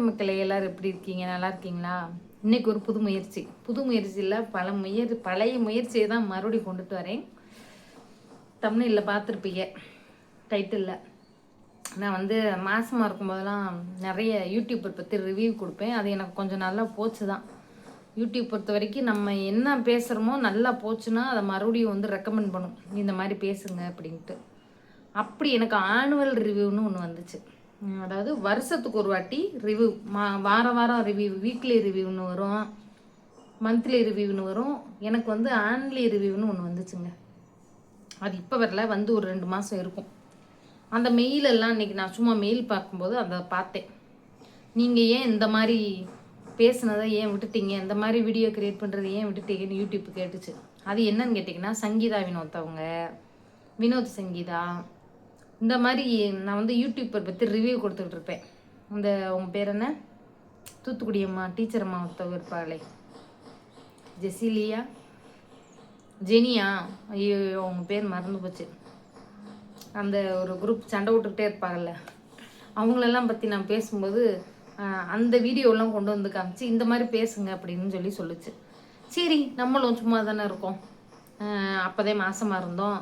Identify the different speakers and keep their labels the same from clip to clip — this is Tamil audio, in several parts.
Speaker 1: வணக்கம் மக்களே எல்லாரும் எப்படி இருக்கீங்க நல்லா இருக்கீங்களா இன்னைக்கு ஒரு புது முயற்சி புது முயற்சியில் பல முயற்சி பழைய முயற்சியை தான் மறுபடியும் கொண்டுட்டு வரேன் தமிழில் பார்த்துருப்பீங்க டைட்டிலில் நான் வந்து மாதமாக இருக்கும்போதெல்லாம் நிறைய யூடியூப்பர் பற்றி ரிவ்யூ கொடுப்பேன் அது எனக்கு கொஞ்சம் நல்லா போச்சு தான் யூடியூப் பொறுத்த வரைக்கும் நம்ம என்ன பேசுகிறோமோ நல்லா போச்சுன்னா அதை மறுபடியும் வந்து ரெக்கமெண்ட் பண்ணும் இந்த மாதிரி பேசுங்க அப்படின்ட்டு அப்படி எனக்கு ஆனுவல் ரிவ்யூன்னு ஒன்று வந்துச்சு அதாவது வருஷத்துக்கு ஒரு வாட்டி ரிவ்யூ மா வார வாரம் ரிவ்யூ வீக்லி ரிவ்யூன்னு வரும் மந்த்லி ரிவ்யூன்னு வரும் எனக்கு வந்து ஆன்லி ரிவ்யூன்னு ஒன்று வந்துச்சுங்க அது இப்போ வரல வந்து ஒரு ரெண்டு மாதம் இருக்கும் அந்த மெயிலெல்லாம் இன்னைக்கு நான் சும்மா மெயில் பார்க்கும்போது அதை பார்த்தேன் நீங்கள் ஏன் இந்த மாதிரி பேசுனதை ஏன் விட்டுட்டீங்க இந்த மாதிரி வீடியோ க்ரியேட் பண்ணுறது ஏன் விட்டுட்டீங்கன்னு யூடியூப் கேட்டுச்சு அது என்னன்னு கேட்டிங்கன்னா சங்கீதா வினோத் அவங்க வினோத் சங்கீதா இந்த மாதிரி நான் வந்து யூடியூப்பர் பற்றி ரிவ்யூ கொடுத்துக்கிட்டு இருப்பேன் இந்த உங்கள் பேர் என்ன தூத்துக்குடி அம்மா டீச்சர் அம்மா ஒருத்தவங்க இருப்பாளே ஜெசிலியா ஜெனியா ஐயோ அவங்க பேர் மறந்து போச்சு அந்த ஒரு குரூப் சண்டை விட்டுக்கிட்டே இருப்பாங்கல்ல அவங்களெல்லாம் பற்றி நான் பேசும்போது அந்த வீடியோலாம் கொண்டு வந்து காமிச்சு இந்த மாதிரி பேசுங்க அப்படின்னு சொல்லி சொல்லுச்சு சரி நம்மளும் சும்மா தானே இருக்கோம் அப்போதே மாசமாக இருந்தோம்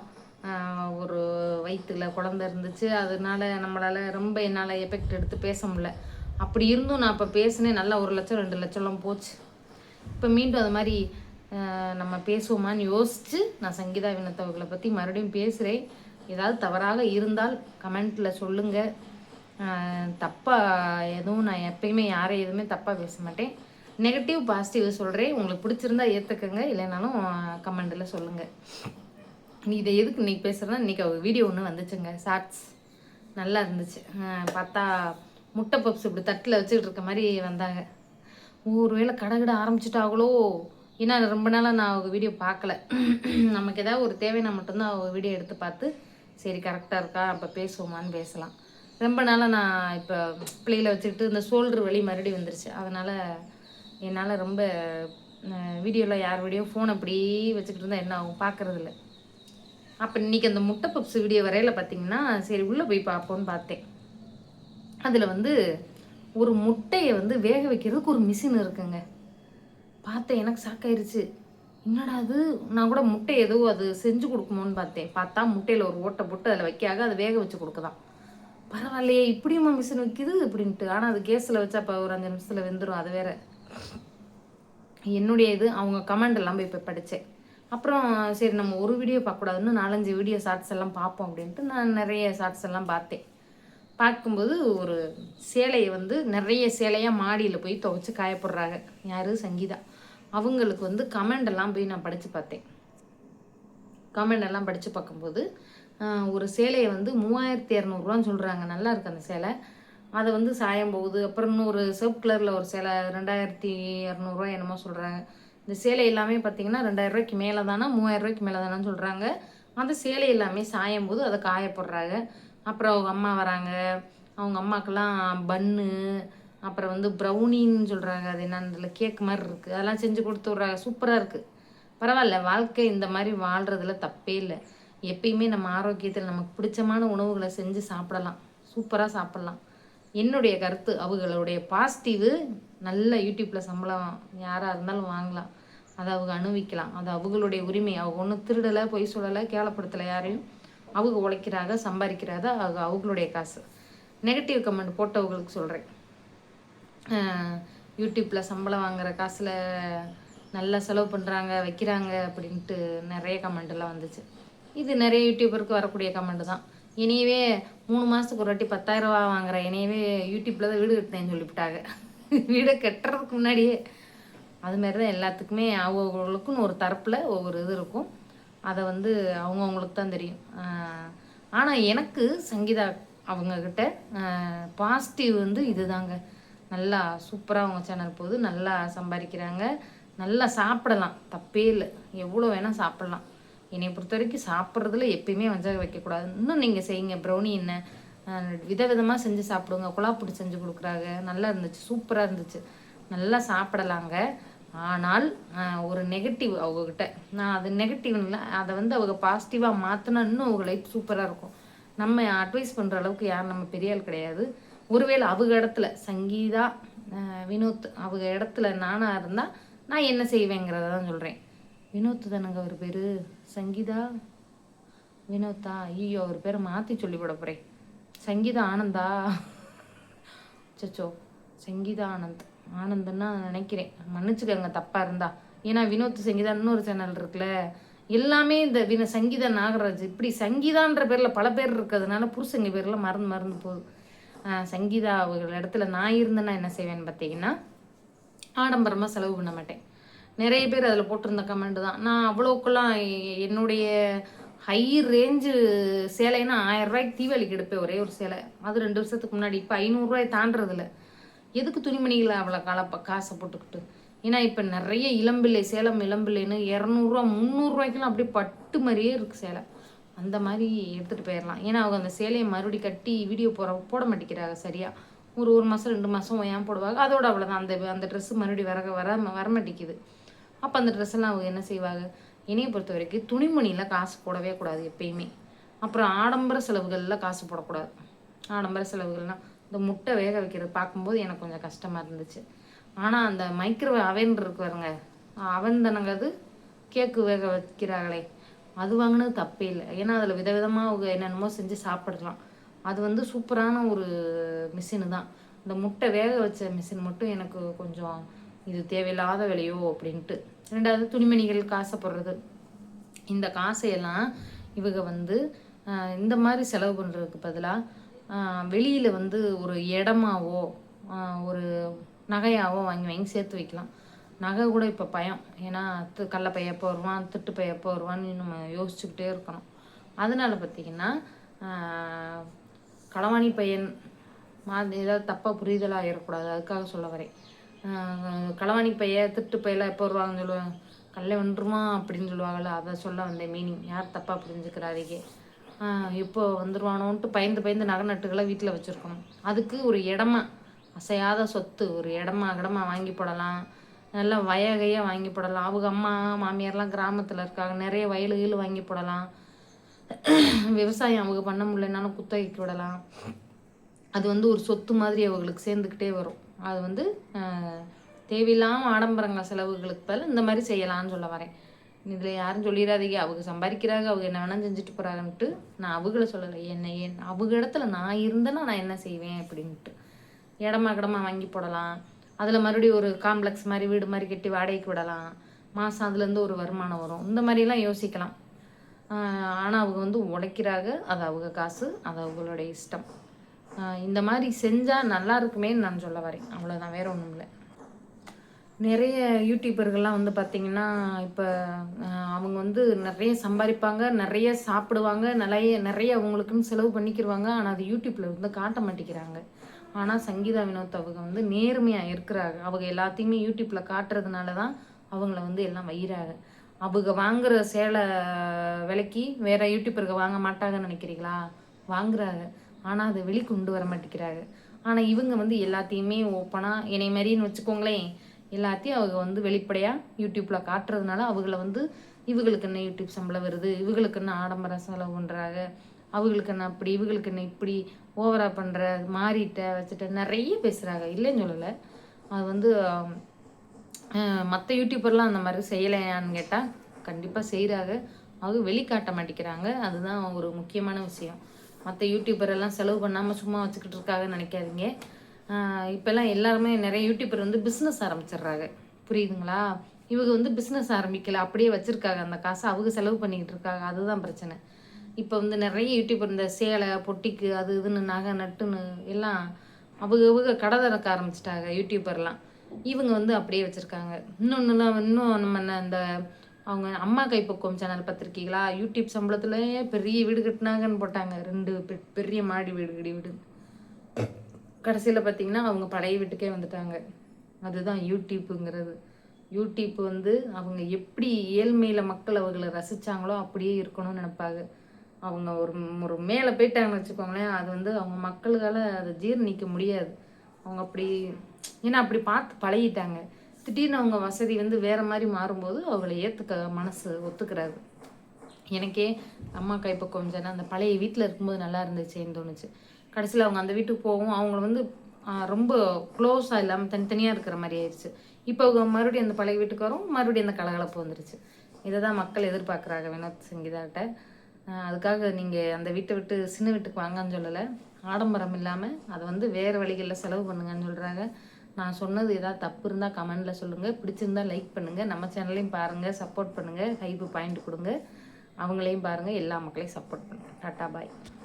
Speaker 1: ஒரு வயிற்றுல குழந்த இருந்துச்சு அதனால நம்மளால் ரொம்ப என்னால் எஃபெக்ட் எடுத்து பேச முடில அப்படி இருந்தும் நான் இப்போ பேசினேன் நல்லா ஒரு லட்சம் ரெண்டு லட்சம்லாம் போச்சு இப்போ மீண்டும் அது மாதிரி நம்ம பேசுவோமான்னு யோசித்து நான் சங்கீதா வினத்தவர்களை பற்றி மறுபடியும் பேசுகிறேன் ஏதாவது தவறாக இருந்தால் கமெண்ட்டில் சொல்லுங்கள் தப்பாக எதுவும் நான் எப்பயுமே யாரையும் எதுவுமே தப்பாக பேச மாட்டேன் நெகட்டிவ் பாசிட்டிவ் சொல்கிறேன் உங்களுக்கு பிடிச்சிருந்தா ஏற்றுக்கங்க இல்லைனாலும் கமெண்டில் சொல்லுங்கள் நீ இதை எதுக்கு இன்றைக்கி பேசுகிறேன்னா இன்றைக்கி வீடியோ ஒன்று வந்துச்சுங்க ஷார்ட்ஸ் நல்லா இருந்துச்சு பார்த்தா முட்டை பப்ஸ் இப்படி தட்டில் வச்சுக்கிட்டு இருக்க மாதிரி வந்தாங்க ஒரு வேளை கடை கடை ஆரம்பிச்சிட்டாங்களோ ஏன்னா ரொம்ப நாளாக நான் அவங்க வீடியோ பார்க்கல நமக்கு ஏதாவது ஒரு தேவைன்னா மட்டும்தான் அவங்க வீடியோ எடுத்து பார்த்து சரி கரெக்டாக இருக்கா அப்போ பேசுவோமான்னு பேசலாம் ரொம்ப நாளாக நான் இப்போ பிள்ளைகளை வச்சுக்கிட்டு இந்த சோல்ட்ரு வழி மறுபடியும் வந்துருச்சு அதனால் என்னால் ரொம்ப வீடியோவில் யார் வீடியோ ஃபோன் அப்படியே வச்சுக்கிட்டு இருந்தால் என்ன ஆகும் பார்க்குறதில்ல அப்போ இன்றைக்கி அந்த முட்டை பப்ஸ் வீடியோ வரையில் பார்த்தீங்கன்னா சரி உள்ளே போய் பார்ப்போன்னு பார்த்தேன் அதில் வந்து ஒரு முட்டையை வந்து வேக வைக்கிறதுக்கு ஒரு மிஷின் இருக்குங்க பார்த்தேன் எனக்கு சாக்காயிருச்சு என்னடா அது நான் கூட முட்டை ஏதோ அது செஞ்சு கொடுக்குமோன்னு பார்த்தேன் பார்த்தா முட்டையில் ஒரு ஓட்டை போட்டு அதில் வைக்காக அதை வேக வச்சு கொடுக்குதான் பரவாயில்லையே இப்படியுமா மிஷின் வைக்கிது அப்படின்ட்டு ஆனால் அது கேஸில் வச்சா அப்போ ஒரு அஞ்சு நிமிஷத்தில் வெந்துடும் அது வேற என்னுடைய இது அவங்க கமெண்ட் எல்லாம் போய் இப்போ படித்தேன் அப்புறம் சரி நம்ம ஒரு வீடியோ பார்க்கக்கூடாதுன்னு நாலஞ்சு வீடியோ ஷார்ட்ஸ் எல்லாம் பார்ப்போம் அப்படின்ட்டு நான் நிறைய ஷார்ட்ஸ் எல்லாம் பார்த்தேன் பார்க்கும்போது ஒரு சேலையை வந்து நிறைய சேலையாக மாடியில் போய் துவைச்சி காயப்படுறாங்க யார் சங்கீதா அவங்களுக்கு வந்து கமெண்ட் எல்லாம் போய் நான் படித்து பார்த்தேன் கமெண்ட் எல்லாம் படித்து பார்க்கும்போது ஒரு சேலையை வந்து மூவாயிரத்தி இரநூறுவான்னு சொல்கிறாங்க நல்லா இருக்குது அந்த சேலை அதை வந்து சாயம் போகுது அப்புறம் இன்னொரு சிவப்பு கலரில் ஒரு சேலை ரெண்டாயிரத்தி இரநூறுவா என்னமோ சொல்கிறாங்க இந்த சேலை எல்லாமே பார்த்தீங்கன்னா ரெண்டாயிரரூவாய்க்கு மேலே தானே மூவாயிரரூவாய்க்கு மேலே தானேன்னு சொல்கிறாங்க அந்த சேலை எல்லாமே சாயும் போது அதை காயப்படுறாங்க அப்புறம் அவங்க அம்மா வராங்க அவங்க அம்மாக்கெல்லாம் பன்னு அப்புறம் வந்து ப்ரௌனின்னு சொல்கிறாங்க அது என்னன்னு கேக் மாதிரி இருக்குது அதெல்லாம் செஞ்சு கொடுத்து விட்றாங்க சூப்பராக இருக்குது பரவாயில்ல வாழ்க்கை இந்த மாதிரி வாழ்கிறதுல தப்பே இல்லை எப்பயுமே நம்ம ஆரோக்கியத்தில் நமக்கு பிடிச்சமான உணவுகளை செஞ்சு சாப்பிடலாம் சூப்பராக சாப்பிட்லாம் என்னுடைய கருத்து அவங்களுடைய பாசிட்டிவு நல்ல யூடியூப்பில் சம்பளம் யாராக இருந்தாலும் வாங்கலாம் அதை அவங்க அனுபவிக்கலாம் அது அவங்களுடைய உரிமை அவங்க ஒன்றும் திருடலை பொய் சொல்லலை கேலப்படுத்தலை யாரையும் அவங்க உழைக்கிறாங்க சம்பாதிக்கிறாத அவங்க அவங்களுடைய காசு நெகட்டிவ் கமெண்ட் போட்டவங்களுக்கு சொல்கிறேன் யூடியூப்பில் சம்பளம் வாங்குற காசில் நல்லா செலவு பண்ணுறாங்க வைக்கிறாங்க அப்படின்ட்டு நிறைய கமெண்ட்லாம் வந்துச்சு இது நிறைய யூடியூபருக்கு வரக்கூடிய கமெண்ட்டு தான் இனியவே மூணு மாதத்துக்கு ஒரு வாட்டி பத்தாயிரரூவா வாங்குற இனியவே யூடியூப்பில் தான் வீடு கட்டினேன்னு சொல்லிவிட்டாங்க வீடை கட்டுறதுக்கு முன்னாடியே அதுமாரி தான் எல்லாத்துக்குமே அவங்களுக்குன்னு ஒரு தரப்பில் ஒவ்வொரு இது இருக்கும் அதை வந்து அவங்கவுங்களுக்கு தான் தெரியும் ஆனால் எனக்கு சங்கீதா அவங்கக்கிட்ட பாசிட்டிவ் வந்து இதுதாங்க நல்லா சூப்பராக அவங்க சேனல் போகுது நல்லா சம்பாதிக்கிறாங்க நல்லா சாப்பிடலாம் தப்பே இல்லை எவ்வளோ வேணால் சாப்பிடலாம் என்னை பொறுத்த வரைக்கும் சாப்பிட்றதுல எப்பயுமே வஞ்சகம் வைக்கக்கூடாது இன்னும் நீங்கள் செய்யுங்க ப்ரௌனி என்ன விதவிதமாக செஞ்சு சாப்பிடுங்க குழாப்பிடி செஞ்சு கொடுக்குறாங்க நல்லா இருந்துச்சு சூப்பராக இருந்துச்சு நல்லா சாப்பிடலாங்க ஆனால் ஒரு நெகட்டிவ் அவங்கக்கிட்ட நான் அது இல்லை அதை வந்து அவங்க பாசிட்டிவாக மாற்றினா இன்னும் அவங்க லைஃப் சூப்பராக இருக்கும் நம்ம அட்வைஸ் பண்ணுற அளவுக்கு யார் நம்ம பெரிய ஆள் கிடையாது ஒருவேளை அவங்க இடத்துல சங்கீதா வினோத் அவங்க இடத்துல நானாக இருந்தால் நான் என்ன செய்வேங்கிறத தான் சொல்கிறேன் வினோத் தானுங்க அவர் பேர் சங்கீதா வினோத்தா ஐயோ ஒரு பேரை மாற்றி சொல்லி போட போகிறேன் சங்கீதா ஆனந்தா சச்சோ சங்கீதா ஆனந்த் ஆனந்தன்னா நினைக்கிறேன் மன்னிச்சுக்கோங்க தப்பாக இருந்தா ஏன்னா வினோத் சங்கீதா இன்னொரு சேனல் இருக்குல்ல எல்லாமே இந்த வின சங்கீதா நாகராஜ் இப்படி சங்கீதான்ற பேரில் பல பேர் இருக்கிறதுனால புருஷங்க பேரில் மறந்து மறந்து போகுது சங்கீதா இடத்துல நான் இருந்தேன்னா என்ன செய்வேன்னு பார்த்தீங்கன்னா ஆடம்பரமாக செலவு பண்ண மாட்டேன் நிறைய பேர் அதில் போட்டிருந்த கமெண்ட் தான் நான் அவ்வளோக்கெல்லாம் என்னுடைய ஹை ரேஞ்சு சேலைன்னா ஆயிரம் ரூபாய்க்கு தீவாளிக்கு எடுப்பேன் ஒரே ஒரு சேலை அது ரெண்டு வருஷத்துக்கு முன்னாடி இப்போ ஐநூறுரூவாய் தாண்டதில்லை எதுக்கு துணிமணிகளை அவ்வளோ காலப்ப காசை போட்டுக்கிட்டு ஏன்னா இப்போ நிறைய இளம்பிள்ளை சேலம் இளம்பிள்ளைன்னு இரநூறுவா முந்நூறுரூவாய்க்கெல்லாம் அப்படியே பட்டு மாதிரியே இருக்குது சேலை அந்த மாதிரி எடுத்துகிட்டு போயிடலாம் ஏன்னா அவங்க அந்த சேலையை மறுபடி கட்டி வீடியோ போட போட மாட்டேங்கிறாங்க சரியாக ஒரு ஒரு மாதம் ரெண்டு மாதம் ஏன் போடுவாங்க அதோட அவ்வளோதான் அந்த அந்த ட்ரெஸ்ஸு மறுபடியும் வர வர வர மாட்டேங்குது அப்போ அந்த ட்ரெஸ்ஸெல்லாம் அவங்க என்ன செய்வாங்க என்னையை பொறுத்த வரைக்கும் துணிமணியில் காசு போடவே கூடாது எப்பயுமே அப்புறம் ஆடம்பர செலவுகளில் காசு போடக்கூடாது ஆடம்பர செலவுகள்னால் இந்த முட்டை வேக வைக்கிறது பார்க்கும்போது எனக்கு கொஞ்சம் கஷ்டமாக இருந்துச்சு ஆனால் அந்த மைக்ரோவே அவன் இருக்கு பாருங்க அவன் கேக்கு வேக வைக்கிறாங்களே அது வாங்கினது தப்பே இல்லை ஏன்னா அதில் விதவிதமாக என்னென்னமோ செஞ்சு சாப்பிடலாம் அது வந்து சூப்பரான ஒரு மிஷினு தான் இந்த முட்டை வேக வச்ச மிஷின் மட்டும் எனக்கு கொஞ்சம் இது தேவையில்லாத விலையோ அப்படின்ட்டு ரெண்டாவது துணிமணிகள் காசை போடுறது இந்த காசையெல்லாம் இவங்க வந்து இந்த மாதிரி செலவு பண்ணுறதுக்கு பதிலாக வெளியில் வந்து ஒரு இடமாவோ ஒரு நகையாவோ வாங்கி வாங்கி சேர்த்து வைக்கலாம் நகை கூட இப்போ பயம் ஏன்னா து பைய எப்போ வருவான் திட்டு பைய எப்போ வருவான்னு நம்ம யோசிச்சுக்கிட்டே இருக்கணும் அதனால் பார்த்திங்கன்னா களவாணி பையன் மாதிரி ஏதாவது தப்பாக புரிதலாக ஆகிடக்கூடாது அதுக்காக சொல்ல வரேன் களவாணி பைய திட்டு பையெல்லாம் எப்போ வருவாங்கன்னு சொல்லுவாங்க கல்லை ஒன்றுமா அப்படின்னு சொல்லுவாங்கள்ல அதை சொல்ல வந்த மீனிங் யார் தப்பாக புரிஞ்சுக்கிறாரிக்கே இப்போ வந்துடுவானோன்ட்டு பயந்து பயந்து நகை நட்டுகளை வீட்டில் வச்சுருக்கோம் அதுக்கு ஒரு இடமா அசையாத சொத்து ஒரு இடமா கிடமா வாங்கி போடலாம் நல்லா வயகையாக வாங்கி போடலாம் அவங்க அம்மா மாமியார்லாம் கிராமத்தில் இருக்காங்க நிறைய வயலுகள் வாங்கி போடலாம் விவசாயம் அவங்க பண்ண முடியலனாலும் குத்தகைக்கு விடலாம் அது வந்து ஒரு சொத்து மாதிரி அவங்களுக்கு சேர்ந்துக்கிட்டே வரும் அது வந்து தேவையில்லாமல் ஆடம்பரங்கள் செலவுகளுக்கு பதில் இந்த மாதிரி செய்யலாம்னு சொல்ல வரேன் இதில் யாரும் சொல்லிடாதீங்க அவங்க சம்பாதிக்கிறாங்க அவங்க என்ன வேணாலும் செஞ்சுட்டு போகிறாங்கன்ட்டு நான் அவங்கள சொல்லலை என்ன என் அவங்க இடத்துல நான் இருந்தேன்னா நான் என்ன செய்வேன் அப்படின்ட்டு இடமா கிடமா வாங்கி போடலாம் அதில் மறுபடியும் ஒரு காம்ப்ளெக்ஸ் மாதிரி வீடு மாதிரி கட்டி வாடகைக்கு விடலாம் மாதம் அதுலேருந்து ஒரு வருமானம் வரும் இந்த மாதிரிலாம் யோசிக்கலாம் ஆனால் அவங்க வந்து உழைக்கிறாங்க அது அவங்க காசு அது அவங்களுடைய இஷ்டம் இந்த மாதிரி செஞ்சால் நல்லா இருக்குமேன்னு நான் சொல்ல வரேன் அவ்வளோதான் வேறு ஒன்றும் இல்லை நிறைய யூடியூபர்கள்லாம் வந்து பார்த்திங்கன்னா இப்போ அவங்க வந்து நிறைய சம்பாதிப்பாங்க நிறைய சாப்பிடுவாங்க நிறைய நிறைய அவங்களுக்குன்னு செலவு பண்ணிக்கிடுவாங்க ஆனால் அது யூடியூப்பில் வந்து காட்ட மாட்டேங்கிறாங்க ஆனால் சங்கீதா வினோத் அவங்க வந்து நேர்மையாக இருக்கிறாங்க அவங்க எல்லாத்தையுமே யூடியூப்பில் காட்டுறதுனால தான் அவங்கள வந்து எல்லாம் வயிறாங்க அவங்க வாங்குற சேலை விலைக்கு வேறு யூடியூபருக்கு வாங்க மாட்டாங்கன்னு நினைக்கிறீங்களா வாங்குறாங்க ஆனால் அதை வெளிக்கொண்டு வர மாட்டேங்கிறாங்க ஆனால் இவங்க வந்து எல்லாத்தையுமே ஓப்பனாக என்னை மாதிரின்னு வச்சுக்கோங்களேன் எல்லாத்தையும் அவங்க வந்து வெளிப்படையாக யூடியூப்பில் காட்டுறதுனால அவங்கள வந்து இவங்களுக்கு என்ன யூடியூப் சம்பளம் வருது இவங்களுக்கு என்ன ஆடம்பர செலவு பண்ணுறாங்க அவங்களுக்கு என்ன அப்படி இவங்களுக்கு என்ன இப்படி ஓவராக பண்ணுற மாறிட்ட வச்சுட்ட நிறைய பேசுகிறாங்க இல்லைன்னு சொல்லலை அது வந்து மற்ற யூடியூப்பர்லாம் அந்த மாதிரி செய்யலையான்னு கேட்டால் கண்டிப்பாக செய்கிறாங்க அவங்க வெளிக்காட்ட மாட்டேங்கிறாங்க அதுதான் ஒரு முக்கியமான விஷயம் மற்ற யூடியூபர் எல்லாம் செலவு பண்ணாமல் சும்மா வச்சுக்கிட்டு இருக்காங்கன்னு நினைக்காதீங்க இப்போல்லாம் எல்லாருமே நிறைய யூடியூபர் வந்து பிஸ்னஸ் ஆரம்பிச்சிடுறாங்க புரியுதுங்களா இவங்க வந்து பிஸ்னஸ் ஆரம்பிக்கல அப்படியே வச்சுருக்காங்க அந்த காசை அவங்க செலவு பண்ணிக்கிட்டு இருக்காங்க அதுதான் பிரச்சனை இப்போ வந்து நிறைய யூடியூபர் இந்த சேலை பொட்டிக்கு அது இதுன்னு நகை நட்டுன்னு எல்லாம் அவங்க அவங்க கடை திறக்க ஆரம்பிச்சிட்டாங்க யூடியூபர்லாம் இவங்க வந்து அப்படியே வச்சுருக்காங்க இன்னொன்றுலாம் இன்னும் நம்ம இந்த அவங்க அம்மா கைப்பக்குவம் சேனல் பார்த்துருக்கீங்களா யூடியூப் சம்பளத்துலேயே பெரிய வீடு கட்டினாங்கன்னு போட்டாங்க ரெண்டு பெரிய மாடி வீடு கடி வீடு கடைசியில் பார்த்தீங்கன்னா அவங்க பழைய வீட்டுக்கே வந்துட்டாங்க அதுதான் யூடியூப்புங்கிறது யூடியூப் வந்து அவங்க எப்படி ஏழ்மையில் மக்கள் அவர்களை ரசித்தாங்களோ அப்படியே இருக்கணும்னு நினைப்பாங்க அவங்க ஒரு ஒரு மேலே போயிட்டாங்கன்னு வச்சுக்கோங்களேன் அது வந்து அவங்க மக்களுக்கால அதை ஜீர்ணிக்க முடியாது அவங்க அப்படி ஏன்னா அப்படி பார்த்து பழகிட்டாங்க திடீர்னு அவங்க வசதி வந்து வேறு மாதிரி மாறும்போது அவங்கள ஏற்றுக்க மனசு ஒத்துக்கிறாரு எனக்கே அம்மா இப்போ கொஞ்சம் அந்த பழைய வீட்டில் இருக்கும்போது நல்லா இருந்துச்சேன்னு தோணுச்சு கடைசியில் அவங்க அந்த வீட்டுக்கு போகும் அவங்கள வந்து ரொம்ப க்ளோஸாக இல்லாமல் தனித்தனியாக இருக்கிற மாதிரி ஆயிடுச்சு இப்போ மறுபடியும் அந்த பழைய வீட்டுக்கு வரும் மறுபடியும் அந்த கலகலப்பு வந்துருச்சு இதை தான் மக்கள் எதிர்பார்க்குறாங்க வினோத் சங்கீதாட்ட அதுக்காக நீங்கள் அந்த வீட்டை விட்டு சின்ன வீட்டுக்கு வாங்கன்னு சொல்லலை ஆடம்பரம் இல்லாமல் அதை வந்து வேறு வழிகளில் செலவு பண்ணுங்கன்னு சொல்கிறாங்க நான் சொன்னது ஏதாவது தப்பு இருந்தால் கமெண்டில் சொல்லுங்கள் பிடிச்சிருந்தால் லைக் பண்ணுங்கள் நம்ம சேனலையும் பாருங்கள் சப்போர்ட் பண்ணுங்கள் ஹைப்பு பாயிண்ட் கொடுங்க அவங்களையும் பாருங்கள் எல்லா மக்களையும் சப்போர்ட் பண்ணுங்கள் டாட்டா பாய்